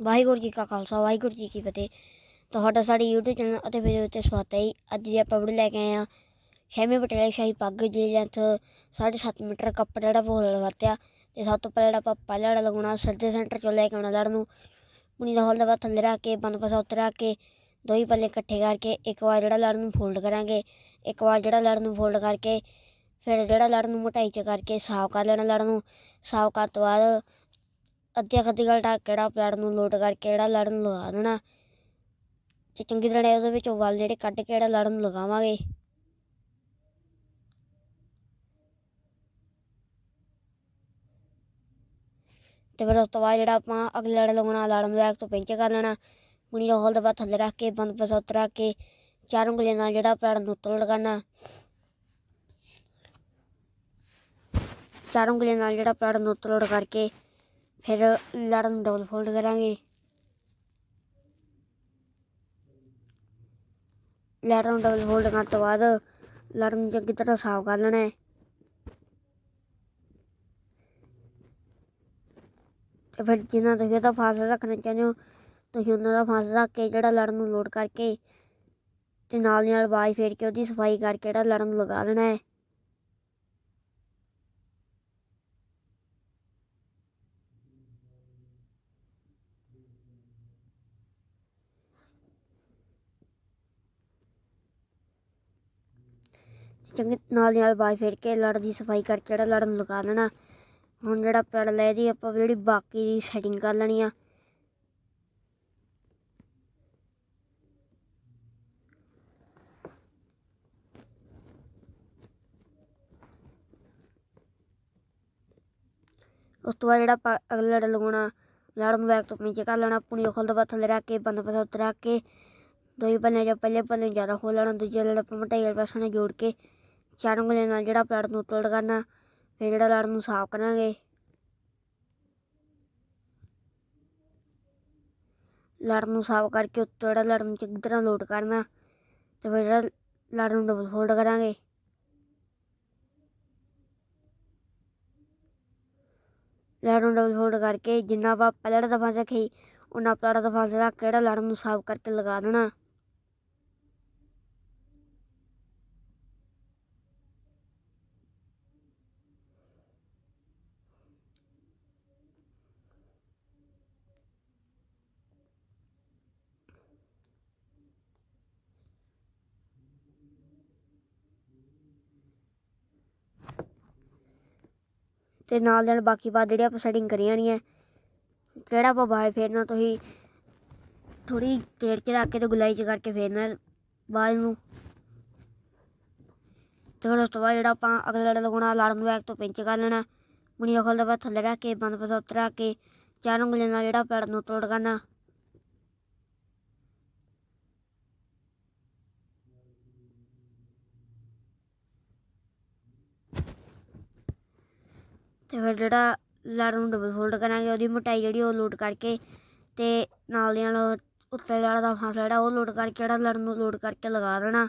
ਵਾਹਿਗੁਰੂ ਜੀ ਕਾ ਖਾਲਸਾ, ਵਾਹਿਗੁਰੂ ਜੀ ਕੀ ਫਤਿਹ। ਤੁਹਾਡਾ ਸਾਡੇ YouTube ਚੈਨਲ ਅਤੇ ਵੀਡੀਓ 'ਤੇ ਸਵਾਗਤ ਹੈ ਜੀ। ਅੱਜ ਦੀ ਆਪਾਂ ਵੀਡੀਓ ਲੈ ਕੇ ਆਏ ਹਾਂ ਛੇਵੇਂ ਪਟਿਆਲੇ ਸ਼ਾਹੀ ਪੱਗ ਜੀ ਲੈਂਥ 7.5 ਮੀਟਰ ਕੱਪੜਾ ਜਿਹੜਾ ਬੋਲ ਵਰਤਿਆ ਤੇ ਸਭ ਤੋਂ ਪਹਿਲਾਂ ਜਿਹੜਾ ਆਪਾਂ ਪਹਿਲਾ ਜਿਹੜਾ ਲਗਾਉਣਾ ਸਿਰ ਦੇ ਸੈਂਟਰ ਚੋਂ ਲੈ ਕੇ ਆਉਣਾ ਲੜ ਨੂੰ। ਪੁਣੀ ਦਾ ਹੋਲ ਦਾ ਬਾਅਦ ਥੱਲੇ ਰੱਖ ਕੇ, ਬੰਦ ਪਾਸਾ ਉੱਤੇ ਰੱਖ ਕੇ ਦੋ ਹੀ ਪੱਲੇ ਇਕੱਠੇ ਕਰਕੇ, ਇੱਕ ਵਾਰ ਜਿਹੜਾ ਲੜ ਨੂੰ ਫੋਲਡ ਕਰਾਂਗੇ, ਇੱਕ ਵਾਰ ਜਿਹੜਾ ਲੜ ਨੂੰ ਫੋਲਡ ਕਰਕੇ, ਫਿਰ ਜਿਹੜਾ ਲੜ ਨੂੰ ਮੋਟਾਈ ਚ ਕਰਕੇ, ਸਾਫ਼ ਕਰ ਲੈਣਾ ਲੜ ਨੂੰ। ਸਾਫ਼ ਕਰਨ ਤੋਂ ਬਾਅਦ ਅੱਧੀ ਅੱਧੀ ਗਲ ਢੱਕ ਕੇ ਜਿਹੜਾ ਪਲੜ ਨੂੰ ਲੋਡ ਕਰਕੇ ਜਿਹੜਾ ਲੜ ਨੂੰ ਲਗਾ ਦੇਣਾ। ਤੇ ਚੰਗੀ ਤਰ੍ਹਾਂ ਉਹਦੇ ਵਿੱਚੋਂ ਵਲ ਜਿਹੜੇ ਕੱਢ ਕੇ ਜਿਹੜਾ ਲੜ ਨੂੰ ਲਗਾਵਾਂਗੇ। ਤੇ ਫਿਰ ਉਸ ਤੋਂ ਬਾਅਦ ਜਿਹੜਾ ਆਪਾਂ ਅਗਲੇ ਲੜ ਲਗਾਉਣਾ ਲੜ ਨੂੰ ਬੈਕ ਤੋਂ ਪਿੰਚ ਕਰ ਲੈਣਾ। ਪੁਣੀ ਦਾ ਹੋਲ ਦੇ ਬਾਅਦ ਥੱਲੇ ਰੱਖ ਕੇ, ਬੰਦ ਪਾਸਾ ਉੱਤੇ ਰੱਖ ਕੇ, ਚਾਰ ਉਂਗਲੀਆਂ ਨਾਲ ਜਿਹੜਾ ਪੈੜ ਨੂੰ ਉੱਤੋਂ ਲਗਾਉਣਾ। ਚਾਰ ਉਂਗਲੀਆਂ ਨਾਲ ਜਿਹੜਾ ਪੈੜ ਨੂੰ ਉੱਤੋਂ ਲੋਡ ਕਰਕੇ ਫਿਰ ਲੜ ਨੂੰ ਡਬਲ ਫੋਲਡ ਕਰਾਂਗੇ। ਲੜ ਨੂੰ ਡਬਲ ਫੋਲਡ ਕਰਨ ਤੋਂ ਬਾਅਦ ਲੜ ਨੂੰ ਚੰਗੀ ਤਰ੍ਹਾਂ ਸਾਫ਼ ਕਰ ਲੈਣਾ ਹੈ। ਤੇ ਫਿਰ ਜਿੰਨਾ ਤੁਸੀਂ ਉਹਦਾ ਫਾਸਲਾ ਰੱਖਣਾ ਚਾਹੁੰਦੇ ਹੋ, ਤੁਸੀਂ ਉਹਨਾਂ ਦਾ ਫਾਸਲਾ ਰੱਖ ਕੇ ਜਿਹੜਾ ਲੜ ਨੂੰ ਲੋਡ ਕਰਕੇ ਤੇ ਨਾਲ ਦੀ ਨਾਲ ਬਾਜ ਫੇਰ ਕੇ ਉਹਦੀ ਸਫ਼ਾਈ ਕਰਕੇ ਜਿਹੜਾ ਲੜ ਨੂੰ ਲਗਾ ਲੈਣਾ ਹੈ। ਚੰਗੀ ਨਾਲ ਦੀ ਨਾਲ ਬਾਜ ਫੇਰ ਕੇ ਲੜ ਦੀ ਸਫ਼ਾਈ ਕਰਕੇ ਜਿਹੜਾ ਲੜ ਨੂੰ ਲਗਾ ਲੈਣਾ। ਹੁਣ ਜਿਹੜਾ ਪੜ ਲੈ ਦੀ ਆਪਾਂ ਜਿਹੜੀ ਬਾਕੀ ਦੀ ਸੈਟਿੰਗ ਕਰ ਲੈਣੀ ਆ। ਉਸ ਤੋਂ ਬਾਅਦ ਜਿਹੜਾ ਅਗਲਾ ਲੜ ਲਗਾਉਣਾ, ਲੜ ਨੂੰ ਬੈਕ ਤੋਂ ਨੀਚੇ ਕਰ ਲੈਣਾ, ਪੁਣੀ ਖੋਲ ਦੋ ਥੱਲੇ ਰੱਖ ਕੇ, ਬੰਦ ਪਾਸਾ ਉਤਰਾ ਕੇ, ਦੋ ਹੀ ਪੱਲੇ ਜਾਂ ਪਹਿਲੇ ਪੱਲੇ ਨੂੰ ਜ਼ਿਆਦਾ ਖੋਲ ਲੈਣਾ, ਦੂਜੇ ਲੜ ਆਪਾਂ ਮਟਾਈ ਵਾਲੇ ਪਾਸੇ ਨਾਲ ਜੋੜ ਕੇ ਚਾਰ ਉਂਗਲੀਆਂ ਨਾਲ ਜਿਹੜਾ ਪਲੜ ਨੂੰ ਉਲਟ ਕਰਨਾ, ਫਿਰ ਜਿਹੜਾ ਲੜ ਨੂੰ ਸਾਫ਼ ਕਰਾਂਗੇ। ਲੜ ਨੂੰ ਸਾਫ਼ ਕਰਕੇ ਉੱਤੋਂ ਜਿਹੜਾ ਲੜ ਨੂੰ ਚੰਗੀ ਤਰ੍ਹਾਂ ਲੋਡ ਕਰਨਾ, ਤੇ ਫਿਰ ਜਿਹੜਾ ਲੜ ਨੂੰ ਡਬਲ ਫੋਲਡ ਕਰਾਂਗੇ। ਲੜ ਨੂੰ ਡਬਲ ਫੋਲਡ ਕਰਕੇ ਜਿੰਨਾ ਆਪਾਂ ਪਹਿਲਾਂ ਦਫਾ ਰੱਖੀ ਉਹਨਾਂ ਪਲੜ ਦਫਾ ਰੱਖ ਕੇ ਜਿਹੜਾ ਲੜ ਨੂੰ ਸਾਫ਼ ਕਰਕੇ ਲਗਾ ਦੇਣਾ। ਤੇ ਨਾਲ ਨਾਲ ਬਾਕੀ ਬਾਅਦ ਜਿਹੜੀ ਆਪਾਂ ਸੈਟਿੰਗ ਕਰੀਆਂ ਨਹੀਂ ਹੈ ਕਿਹੜਾ ਆਪਾਂ ਬਾਹਰ ਫੇਰਨਾ ਤੁਸੀਂ ਥੋੜੀ ਦੇਰ ਚ ਰੱਖ ਕੇ ਤੇ ਗੁਲਾਈ ਚ ਕਰਕੇ ਫੇਰਨਾ ਬਾਅਦ ਨੂੰ। ਤੇ ਫਿਰ ਉਸ ਤੋਂ ਬਾਅਦ ਜਿਹੜਾ ਆਪਾਂ ਅਗਲਾ ਲੜ ਲਗਾਉਣਾ ਲੜ ਨੂੰ ਬੈਕ ਤੋਂ ਪਿੰਚ ਕਰ ਲੈਣਾ ਮੁਣੀ ਦਾ ਖੋਲਦਾ ਬਾਅਦ ਥੱਲੇ ਰੱਖ ਕੇ, ਬੰਦ ਪਾਸਾ ਉੱਤੇ ਰੱਖ ਕੇ, ਚਾਰ ਉਂਗਲੀਆਂ ਨਾਲ ਜਿਹੜਾ ਪਲੜ ਨੂੰ ਤੋੜ ਕਰਨਾ। ਤੇ ਫਿਰ ਜਿਹੜਾ ਲੜ ਨੂੰ ਡਬਲ ਫੋਲਡ ਕਰਾਂਗੇ, ਉਹਦੀ ਮੋਟਾਈ ਜਿਹੜੀ ਉਹ ਲੋਡ ਕਰਕੇ ਤੇ ਨਾਲ ਦੀ ਨਾਲ ਉੱਤੇ ਲੜ ਦਾ ਫਾਸਲਾ ਜਿਹੜਾ ਉਹ ਲੋਡ ਕਰਕੇ ਜਿਹੜਾ ਲੜ ਨੂੰ ਲੋਡ ਕਰਕੇ ਲਗਾ ਦੇਣਾ।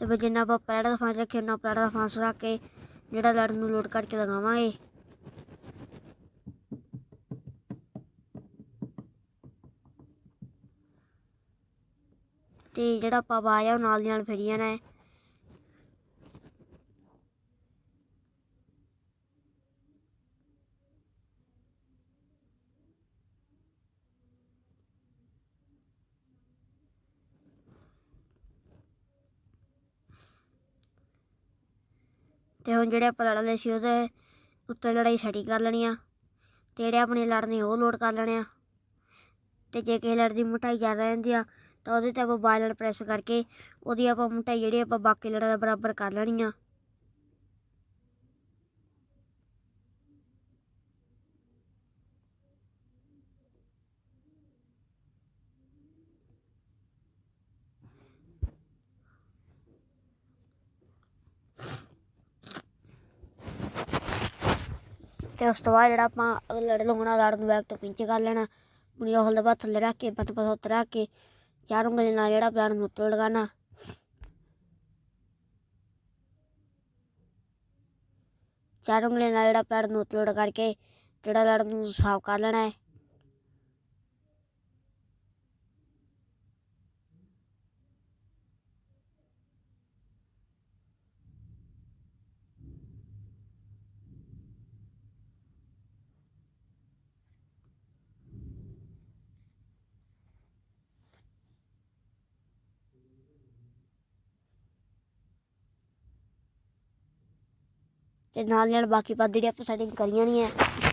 ਤੇ ਫਿਰ ਜਿੰਨਾ ਆਪਾਂ ਪੈੜਾ ਦਾ ਫਾਂਸ ਰੱਖਿਆ ਉਹਨਾਂ ਪੈੜਾ ਦਾ ਫਾਂਸ ਰੱਖ ਕੇ ਜਿਹੜਾ ਲੜ ਨੂੰ ਲੋਡ ਕਰਕੇ ਲਗਾਵਾਂਗੇ। ਤੇ ਜਿਹੜਾ ਆਪਾਂ ਬਾਜ ਆ ਉਹ ਨਾਲ ਦੀ ਨਾਲ ਫੇਰੀ ਜਾਣਾ ਹੈ। ਤੇ ਹੁਣ ਜਿਹੜੇ ਆਪਾਂ ਲੜ ਲਏ ਸੀ ਉਹਦੇ ਉੱਤੇ ਲੜਾਈ ਛੜੀ ਕਰ ਲੈਣੀ ਆ ਤੇ ਜਿਹੜੇ ਆਪਣੇ ਲੜਨੇ ਉਹ ਲੋਡ ਕਰ ਲੈਣੇ ਆ। ਤੇ ਜੇ ਕਿਸੇ ਲੜ ਦੀ ਮੋਟਾਈ ਜ਼ਿਆਦਾ ਰਹਿੰਦੀ ਆ ਤਾਂ ਉਹਦੇ ਤੇ ਆਪਾਂ ਬਾਇਲਰ ਪ੍ਰੈਸ ਕਰਕੇ ਉਹਦੀ ਆਪਾਂ ਮੋਟਾਈ ਜਿਹੜੀ ਆਪਾਂ ਬਾਕੀ ਲੜਾਂ ਦੇ ਬਰਾਬਰ ਕਰ ਲੈਣੀ ਆ। ਤੇ ਉਸ ਤੋਂ ਬਾਅਦ ਜਿਹੜਾ ਆਪਾਂ ਲੜ ਲਾਉਣਾ ਲੜ ਨੂੰ ਬੈਕ ਤੋਂ ਪਿੰਚ ਕਰ ਲੈਣਾ ਪੁਣੀ ਹੋਲ ਦੇ ਥੱਲੇ ਰੱਖ ਕੇ ਬੰਦ ਪਾਸਾ ਉੱਤੇ ਰੱਖ ਕੇ ਚਾਰ ਉਂਗਲੀ ਨਾਲ ਜਿਹੜਾ ਪਲਾਨ ਨੂੰ ਉੱਤੇ ਲਗਾਉਣਾ ਚਾਰ ਉਂਗਲੀ ਨਾਲ ਜਿਹੜਾ ਪੈੜ ਨੂੰ ਉਤਲੋੜ ਕਰਕੇ ਜਿਹੜਾ ਲੜ ਨੂੰ ਸਾਫ਼ ਕਰ ਲੈਣਾ ਹੈ। ਤੇ ਨਾਲ ਨਾਲ ਬਾਕੀ ਪਾ ਜਿਹੜੀ ਆਪਾਂ ਸੈਟਿੰਗ ਕਰੀਆਂ ਨਹੀਂ ਹੈ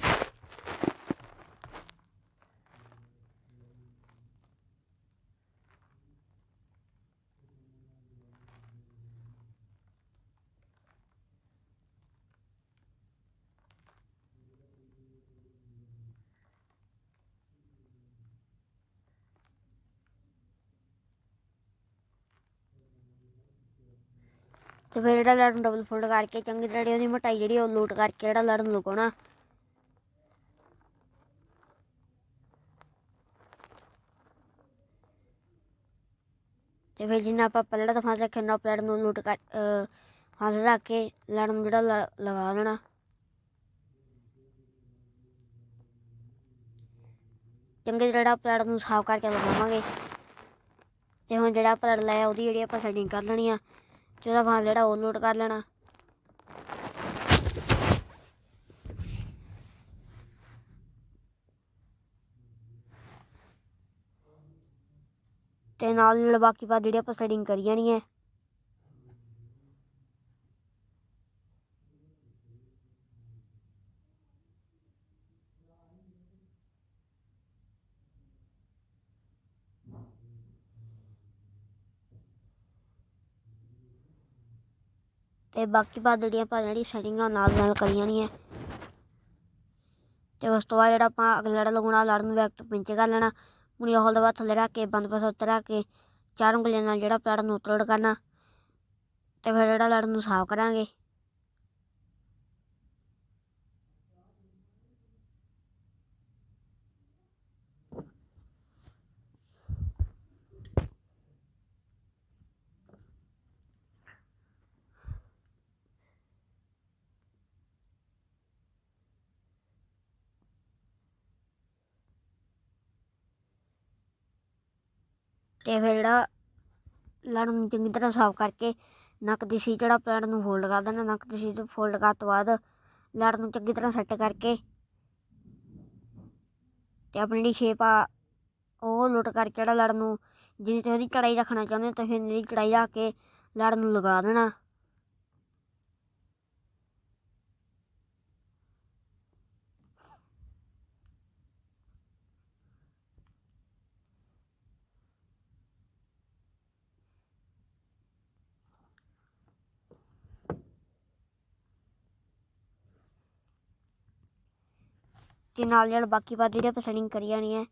ਤੇ ਫਿਰ ਜਿਹੜਾ ਲੜ ਨੂੰ ਡਬਲ ਫੋਲਡ ਕਰਕੇ ਚੰਗੀ ਤਰ੍ਹਾਂ ਜਿਹੜੀ ਉਹਦੀ ਮਟਾਈ ਜਿਹੜੀ ਉਹ ਲੋਟ ਕਰਕੇ ਜਿਹੜਾ ਲੜ ਨੂੰ। ਲਗਾਉਣਾ ਤੇ ਫਿਰ ਜਿੰਨਾ ਆਪਾਂ ਪਲੜਾ ਦਾ ਫਾਂਸ ਰੱਖਿਆ ਨਾ ਪਲੜ ਨੂੰ ਲੁੱਟ ਕਰ ਫਾਂਸ ਰੱਖ ਕੇ ਲੜ ਨੂੰ ਜਿਹੜਾ ਲ- ਲਗਾ ਦੇਣਾ। ਚੰਗੀ ਤਰ੍ਹਾਂ ਜਿਹੜਾ ਪਲੜ ਨੂੰ ਸਾਫ਼ ਕਰਕੇ ਲਗਾਵਾਂਗੇ। ਤੇ ਹੁਣ ਜਿਹੜਾ ਪਲੜ ਲਾਇਆ ਉਹਦੀ ਜਿਹੜੀ ਆਪਾਂ ਸੈਟਿੰਗ ਕਰ ਲੈਣੀ ਆ ਜਿਹੜਾ ਉਹਦਾ ਜਿਹੜਾ ਉਹ ਲੋਡ ਕਰ ਲੈਣਾ। ਤੇ ਨਾਲ ਨਾਲ ਬਾਕੀ ਪਾ ਜਿਹੜੀ ਆਪਾਂ ਸੈਟਿੰਗ ਕਰੀ ਜਾਣੀ ਹੈ। ਤੇ ਬਾਕੀ ਬਾਅਦ ਜਿਹੜੀਆਂ ਆਪਾਂ ਜਿਹੜੀ ਸੈਟਿੰਗਾਂ ਨਾਲ ਨਾਲ ਕਰੀ ਜਾਣੀ ਹੈ ਤੇ ਉਸ ਤੋਂ ਬਾਅਦ ਜਿਹੜਾ ਆਪਾਂ ਅਗਲਾ ਲੜਾ ਲਗਾਉਣਾ ਲੜ ਨੂੰ ਵੈਕਟ ਪਿੰਚ ਕਰ ਲੈਣਾ। ਮੁਣੀ ਹੌਲ ਦੇ ਬਾਅਦ ਥੱਲੇ ਰੱਖ ਕੇ, ਬੰਦ ਪਾਸਾ ਉੱਤੇ ਰੱਖ ਕੇ, ਚਾਰ ਉਂਗਲੀਆਂ ਨਾਲ ਜਿਹੜਾ ਪਲੜ ਨੂੰ ਉਤਲੋੜ ਕਰਨਾ। ਤੇ ਫਿਰ ਜਿਹੜਾ ਲੜ ਨੂੰ ਸਾਫ਼ ਕਰਾਂਗੇ। ਤੇ ਫਿਰ ਜਿਹੜਾ ਲੜ ਨੂੰ ਚੰਗੀ ਤਰ੍ਹਾਂ ਸਾਫ਼ ਕਰਕੇ ਨੱਕ ਦੀ ਸੀ ਜਿਹੜਾ ਪੈੜ ਨੂੰ ਫੋਲਡ ਕਰ ਦੇਣਾ, ਨੱਕ ਦੀ ਸੀ ਫੋਲਡ ਕਰਨ ਤੋਂ ਬਾਅਦ ਲੜ ਨੂੰ ਚੰਗੀ ਤਰ੍ਹਾਂ ਸੈੱਟ ਕਰਕੇ ਤੇ ਆਪਣੀ ਜਿਹੜੀ ਸ਼ੇਪ ਆ, ਉਹ ਲੁੱਟ ਕਰਕੇ ਜਿਹੜਾ ਲੜ ਨੂੰ ਜਿੰਨੀ ਤੇ ਉਹਦੀ ਚੜਾਈ ਰੱਖਣਾ ਚਾਹੁੰਦੇ ਹੋ, ਤੁਸੀਂ ਇੰਨੀ ਦੀ ਚੜਾਈ ਰੱਖ ਕੇ ਲੜ ਨੂੰ ਲਗਾ ਦੇਣਾ। ਤੇ ਨਾਲ ਨਾਲ ਬਾਕੀ ਬਾਤ ਜਿਹੜੀ ਆਪਾਂ ਸੈਟਿੰਗ ਕਰੀ ਜਾਣੀ ਹੈ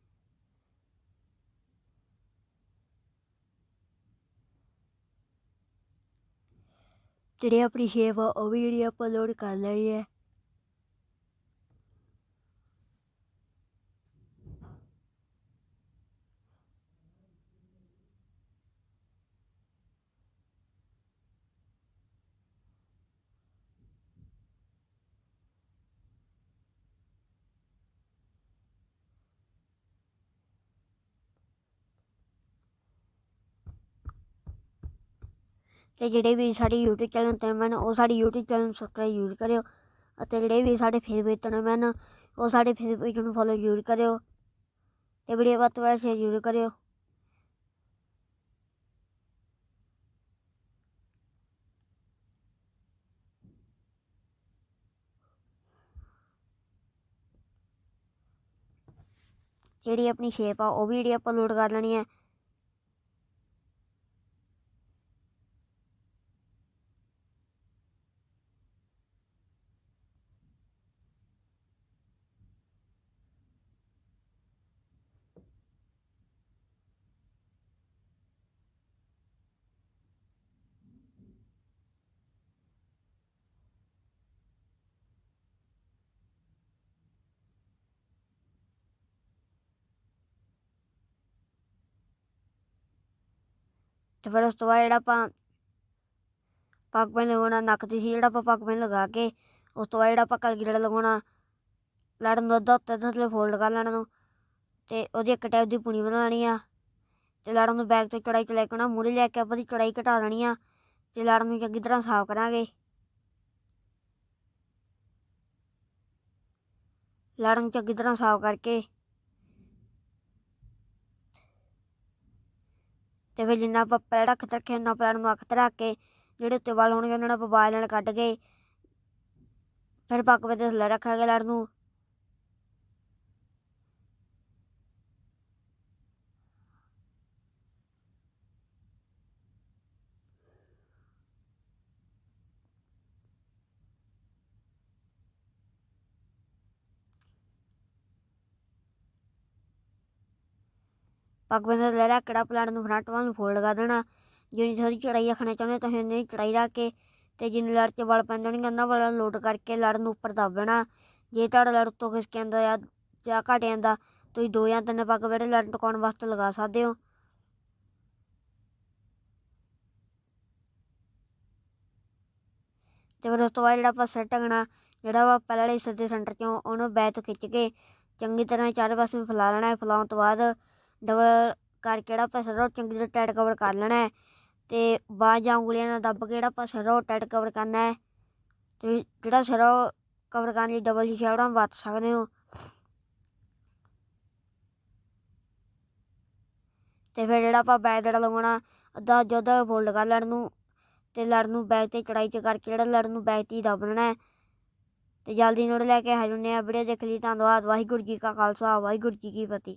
ਜਿਹੜੀ ਆਪਣੀ ਸ਼ੇਪ ਆ, ਉਹ ਵੀ ਜਿਹੜੀ ਆਪਾਂ ਲੋਡ ਕਰ ਲੈਣੀ ਹੈ ਤੇ ਜਿਹੜੇ ਵੀ ਸਾਡੀ YouTube ਚੈਨਲ ਤੇ ਮੈਨ ਉਹ ਸਾਡੀ YouTube ਚੈਨਲ ਨੂੰ ਸਬਸਕ੍ਰਾਈਬ ਜ਼ਰੂਰ ਕਰਿਓ ਅਤੇ ਜਿਹੜੇ ਵੀ ਸਾਡੇ ਫੇਸਬੁੱਕ ਤੇ ਮੈਨ ਉਹ ਸਾਡੇ ਫੇਸਬੁੱਕ ਨੂੰ ਫੋਲੋ ਜ਼ਰੂਰ ਕਰਿਓ ਤੇ ਵੀਡੀਓ ਵੱਧ ਤੋਂ ਵੱਧ ਸ਼ੇਅਰ ਜ਼ਰੂਰ ਕਰਿਓ। ਜਿਹੜੀ ਆਪਣੀ ਸ਼ੇਪ ਆ, ਉਹ ਵੀ ਜਿਹੜੀ ਆਪਾਂ ਲੋਡ ਕਰ ਲੈਣੀ ਹੈ। ਤੇ ਫਿਰ ਉਸ ਤੋਂ ਬਾਅਦ ਜਿਹੜਾ ਆਪਾਂ ਪੱਗ ਪੈਨ ਲਗਾਉਣਾ ਨੱਕ ਤੇ ਸੀ ਜਿਹੜਾ ਆਪਾਂ ਪੱਗ ਪੈਨ ਲਗਾ ਕੇ, ਉਸ ਤੋਂ ਬਾਅਦ ਜਿਹੜਾ ਆਪਾਂ ਕਲਗੀ ਲੜ ਲਗਾਉਣਾ ਲੜ ਨੂੰ ਅੱਧਾ ਉੱਤੇ ਅੱਧਾ ਥੱਲੇ ਫੋਲਡ ਕਰ ਲੈਣਾ ਨੂੰ ਤੇ ਉਹਦੀ ਇੱਕ ਟਾਈਪ ਦੀ ਪੁਣੀ ਬਣਾ ਲੈਣੀ ਆ ਤੇ ਲੜ ਨੂੰ ਬੈਗ ਤੋਂ ਚੜਾਈ ਚ ਲੈ ਕੇ ਆਉਣਾ ਮੂਹਰੇ ਲੈ ਕੇ ਆਪਾਂ ਦੀ ਚੜਾਈ ਘਟਾ ਲੈਣੀ ਆ ਤੇ ਲੜ ਨੂੰ ਚੰਗੀ ਤਰ੍ਹਾਂ ਸਾਫ਼ ਕਰਾਂਗੇ। ਲੜ ਨੂੰ ਚੰਗੀ ਤਰ੍ਹਾਂ ਸਾਫ਼ ਕਰਕੇ ਤੇ ਫਿਰ ਜਿੰਨਾ ਆਪਾਂ ਪੈੜ ਰੱਖ ਰੱਖੇ, ਉਹਨਾਂ ਪੈੜ ਨੂੰ ਅੱਖ ਤੇ ਰੱਖ ਕੇ, ਜਿਹੜੇ ਉੱਤੇ ਵਾਲ ਹੋਣਗੇ, ਉਹਨਾਂ ਨੂੰ ਆਪਾਂ ਬਾਲ ਨਾਲ ਕੱਢ ਕੇ, ਫਿਰ ਪੱਕ ਵੇ ਦੇ ਥੱਲੇ ਰੱਖਾਂਗੇ ਲੜ ਨੂੰ। ਪੱਗ ਬੰਦੇ ਲੈ ਰੱਖ ਕਿਹੜਾ ਪਲਾਟ ਨੂੰ ਫਰੰਟ ਵੱਲ ਨੂੰ ਫੋਲਡ ਕਰ ਦੇਣਾ ਜਿੰਨੀ ਥੋੜੀ ਚੜਾਈ ਰੱਖਣਾ ਚਾਹੁੰਦੇ ਤੁਸੀਂ ਉਨੀ ਚੜਾਈ ਰੱਖ ਕੇ ਤੇ ਜਿੰਨੇ ਲੜ ਚ ਵਲ ਪੈਂਦੇ ਹੋਣਗੇ ਉਹਨਾਂ ਵਾਲਾ ਲੋਡ ਕਰਕੇ ਲੜ ਨੂੰ ਉੱਪਰ ਦੱਬ ਦੇਣਾ ਜੇ ਤੁਹਾਡਾ ਲੜ ਉੱਤੋਂ ਖਿਸਕ ਜਾਂਦਾ ਜਾਂ ਜਾਂ ਘਟ ਜਾਂਦਾ ਤੁਸੀਂ ਦੋ ਜਾਂ ਤਿੰਨ ਪੱਗ ਜਿਹੜੇ ਲੜ ਟਿਕਾਉਣ ਵਾਸਤੇ ਲਗਾ ਸਕਦੇ ਹੋ ਤੇ ਫਿਰ ਉਸ ਤੋਂ ਬਾਅਦ ਜਿਹੜਾ ਆਪਾਂ ਸਿਰ ਟੰਗਣਾ ਜਿਹੜਾ ਵਾ ਪਹਿਲਾਂ ਵਾਲੇ ਹਿੱਸੇ ਦੇ ਸੈਂਟਰ ਚੋਂ ਉਹਨੂੰ ਬੈਕ ਖਿੱਚ ਕੇ ਚੰਗੀ ਤਰ੍ਹਾਂ ਚਾਰੇ ਪਾਸੇ ਨੂੰ ਫੈਲਾ ਲੈਣਾ ਹੈ ਫੈਲਾਉਣ ਤੋਂ ਬਾਅਦ ਡਬਲ ਕਰਕੇ ਜਿਹੜਾ ਆਪਾਂ ਸਰੋਂ ਚੰਗੀ ਤਰ੍ਹਾਂ ਟਾਈਟ ਕਵਰ ਕਰ ਲੈਣਾ ਹੈ ਤੇ ਬਾਹਾਂ ਜਾਂ ਉਂਗਲੀਆਂ ਨਾਲ ਦੱਬ ਕੇ ਜਿਹੜਾ ਆਪਾਂ ਸਰੋਂ ਟਾਈਟ ਕਵਰ ਕਰਨਾ ਹੈ ਤੇ ਜਿਹੜਾ ਸਰੋਂ ਕਵਰ ਕਰਨ ਲਈ ਡਬਲ ਸ਼ੀਸ਼ਾ ਉਹਦਾ ਵਰਤ ਸਕਦੇ ਹੋ। ਤੇ ਫਿਰ ਜਿਹੜਾ ਆਪਾਂ ਬੈਗ ਜਿਹੜਾ ਲਗਾਉਣਾ ਅੱਧਾ ਜਦਾ ਫੋਲਡ ਕਰ ਲੈਣ ਨੂੰ ਤੇ ਲੜ ਨੂੰ ਬੈਗ ਤੇ ਚੜਾਈ ਚ ਕਰਕੇ ਜਿਹੜਾ ਲੜ ਨੂੰ ਬੈਗ ਤੇ ਹੀ ਦੱਬਣਾ ਹੈ। ਤੇ ਜਲਦੀ ਨੋਟ ਲੈ ਕੇ ਹਾਜ਼ਰ ਨੇ ਆ ਵੀਡੀਓ ਦੇਖ ਲਈ, ਧੰਨਵਾਦ, ਵਾਹਿਗੁਰੂ ਜੀ ਕਾ ਖਾਲਸਾ, ਵਾਹਿਗੁਰੂ ਜੀ ਕੀ ਫਤਿਹ।